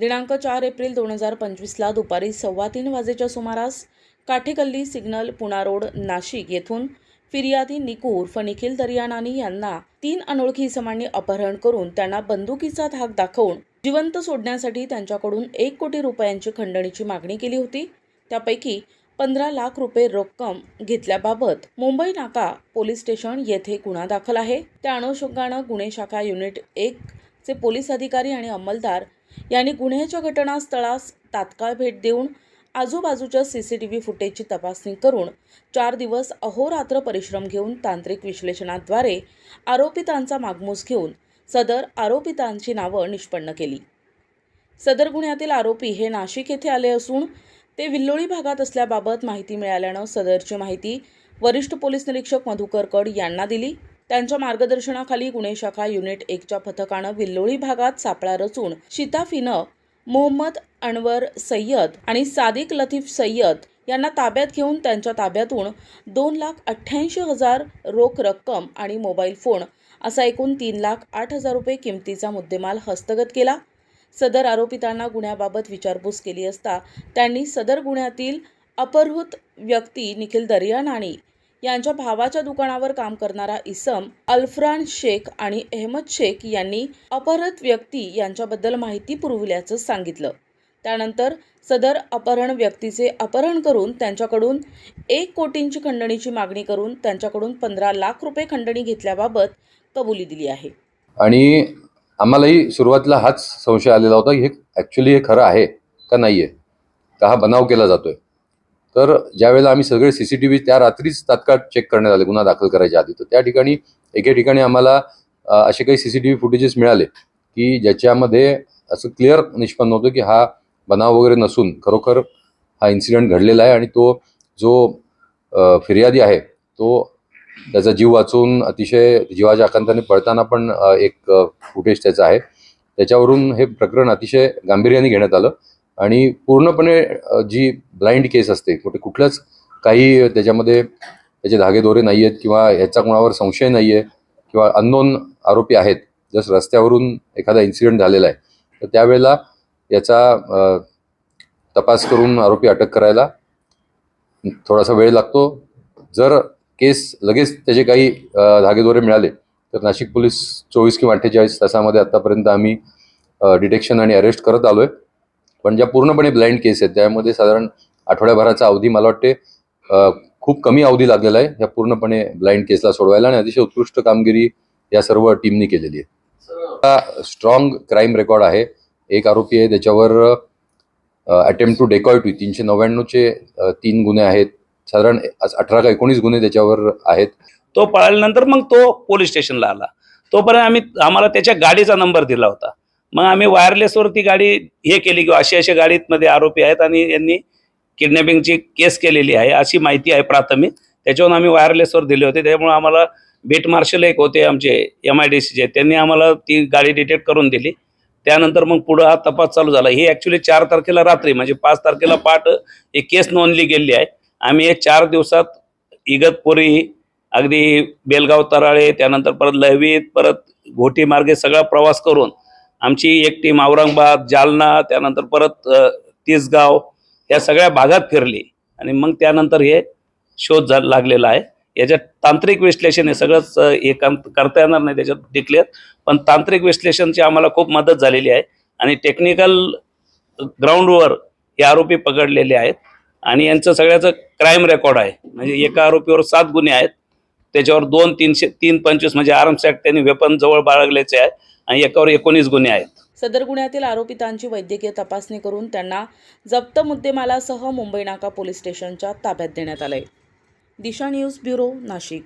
दिनांक चार एप्रिल दोन हजार पंचवीसला दुपारी सव्वा तीन वाजेच्या सुमारास काठेकल्ली सिग्नल पुणा रोड नाशिक येथून फिर्यादी निकू उर्फ निखिल दरियानानी यांना तीन अनोळखी इसमांनी अपहरण करून त्यांना बंदुकीचा धाक दाखवून जिवंत सोडण्यासाठी त्यांच्याकडून एक कोटी रुपयांची खंडणीची मागणी केली होती. त्यापैकी पंधरा लाख रुपये रक्कम घेतल्याबाबत मुंबई नाका पोलीस स्टेशन येथे गुन्हा दाखल आहे. त्या अनुषंगानं गुन्हे शाखा युनिट एक चे पोलीस अधिकारी आणि अंमलदार यांनी गुन्ह्याच्या घटनास्थळास तात्काळ भेट देऊन आजूबाजूच्या सी सी टी व्ही फुटेजची तपासणी करून चार दिवस अहोरात्र परिश्रम घेऊन तांत्रिक विश्लेषणाद्वारे आरोपितांचा मागमूस घेऊन सदर आरोपितांची नावं निष्पन्न केली. सदर गुन्ह्यातील आरोपी हे नाशिक येथे आले असून ते विल्लोळी भागात असल्याबाबत माहिती मिळाल्यानं सदरची माहिती वरिष्ठ पोलीस निरीक्षक मधुकर कड यांना दिली. त्यांच्या मार्गदर्शनाखाली गुन्हे शाखा युनिट एकच्या पथकानं विल्लोळी भागात सापळा रचून शिताफीनं मोहम्मद अनवर सय्यद आणि सादिक लतीफ सय्यद यांना ताब्यात घेऊन त्यांच्या ताब्यातून दोन लाख अठ्ठ्याऐंशी हजार रोख रक्कम आणि मोबाईल फोन असा एकूण तीन लाख आठ हजार रुपये किमतीचा मुद्देमाल हस्तगत केला. सदर आरोपितांना गुन्ह्याबाबत विचारपूस केली असता त्यांनी सदर गुन्ह्यातील अपहृत व्यक्ती निखिल दरियानानी यांच्या भावाच्या दुकानावर काम करणारा इसम अल्फरान शेख आणि अहमद शेख यांनी अपहृत व्यक्ती यांच्याबद्दल माहिती पुरविल्याचं सांगितलं. त्यानंतर सदर अपहरण व्यक्तीचे अपहरण करून त्यांच्याकडून एक कोटींची खंडणीची मागणी करून त्यांच्याकडून पंधरा लाख रुपये खंडणी घेतल्याबाबत कबुली दिली आहे. आणि आम्हालाही सुरुवातीला हाच संशय आलेला होता की हे ॲक्च्युली हे खरं आहे का नाही आहे का हा बनाव केला जातोय? तर ज्यावेळेला आम्ही सगळे सी सी टी व्ही त्या रात्रीच तात्काळ चेक करण्यात आले गुन्हा दाखल करायच्या आधी. तर त्या ठिकाणी एके ठिकाणी आम्हाला असे काही C C T V footages मिळाले की ज्याच्यामध्ये असं क्लिअर निष्पन्न होतं की हा बनाव वगैरे नसून खरोखर हा इन्सिडेंट घडलेला आहे आणि तो जो फिर्यादी आहे तो त्याचा जीव वाचून अतिशय जीवाच्या आकांताने पळताना पण एक फुटेज त्याचा आहे. त्याच्यावरून हे प्रकरण अतिशय गांभीर्याने घेण्यात आलं. आणि पूर्णपणे जी ब्लाइंड केस असते कुठे कुठलंच काही त्याच्यामध्ये त्याचे धागेदोरे नाही आहेत किंवा ह्याचा कोणावर संशय नाही आहे किंवा अननोन आरोपी आहेत जस रस्त्यावरून एखादा इन्सिडेंट झालेला आहे तर त्यावेळेला याचा तपास करून आरोपी अटक करायला थोडासा वेळ लागतो. जर केस लगेच त्याचे काही धागेदोरे मिळाले तर नाशिक पोलीस चोवीस किंवा अठ्ठेचाळीस तासामध्ये आतापर्यंत आम्ही डिटेक्शन आणि अरेस्ट करत आलो आहे पण ज्या पूर्णपणे ब्लाइंड केस आहेत त्यामध्ये साधारण आठवड्याभराचा अवधी मला वाटते खूप कमी अवधी लागलेला आहे या पूर्णपणे ब्लाइंड केसला सोडवायला आणि अतिशय उत्कृष्ट कामगिरी या सर्व टीमनी केलेली आहे. स्ट्रॉंग क्राईम रेकॉर्ड आहे. एक आरोपी आहे त्याच्यावर अटेम्प्ट टू डेकॉयटी तीनशे नव्याण्णवचे तीन गुन्हे आहेत. साधारण अठरा का एकोणीस गुन्हे त्याच्यावर आहेत. तो पळाल्यानंतर मग तो पोलीस स्टेशनला आला. तोपर्यंत आम्ही आम्हाला त्याच्या गाडीचा नंबर दिला होता. मग आम्ही वायरलेसवर ती गाडी हे केली किंवा अशी अशी गाडीतमध्ये आरोपी आहेत आणि यांनी किडनॅपिंगची केस केलेली आहे अशी माहिती आहे प्राथमिक. त्याच्यावरून आम्ही वायरलेसवर दिले होते. त्यामुळे आम्हाला बीट मार्शल एक होते आमचे एम आय डी सीचे त्यांनी आम्हाला ती गाडी डिटेक्ट करून दिली. त्यानंतर मग पुढं हा तपास चालू झाला. ही ॲक्च्युली चार तारखेला रात्री म्हणजे पाच तारखेला पाठ ही केस नोंदली गेली आहे. आम्ही हे चार दिवसात इगतपुरी अगदी बेलगाव तराळे त्यानंतर परत लहवीत परत घोटी मार्गे सगळा प्रवास करून आमची एक टीम औरंगाबाद जालना त्यानंतर परत तिसगाव या सगळ्या भागात फिरली. आणि मग त्यानंतर हे शोध झा लागलेला आहे. याच्यात तांत्रिक विश्लेषण हे सगळंच हे काम करता येणार नाही त्याच्यात डिक्लेअर पण तांत्रिक विश्लेषणची आम्हाला खूप मदत झालेली आहे. आणि टेक्निकल ग्राउंडवर हे आरोपी पकडलेले आहेत. आणि यांचं सगळ्याचं क्राईम रेकॉर्ड आहे. म्हणजे एका आरोपीवर सात गुन्हे आहेत. त्याच्यावर दोन तीनशे तीन पंचवीस म्हणजे आर्म्स ॲक्ट त्यांनी वेपन जवळ बाळगल्याचे आहे आणि एकावर एकोणीस गुन्हे आहेत. सदर गुन्ह्यातील आरोपितांची वैद्यकीय तपासणी करून त्यांना जप्त मुद्देमालासह मुंबई नाका पोलीस स्टेशनच्या ताब्यात देण्यात आलंय. Disha news bureau Nashik.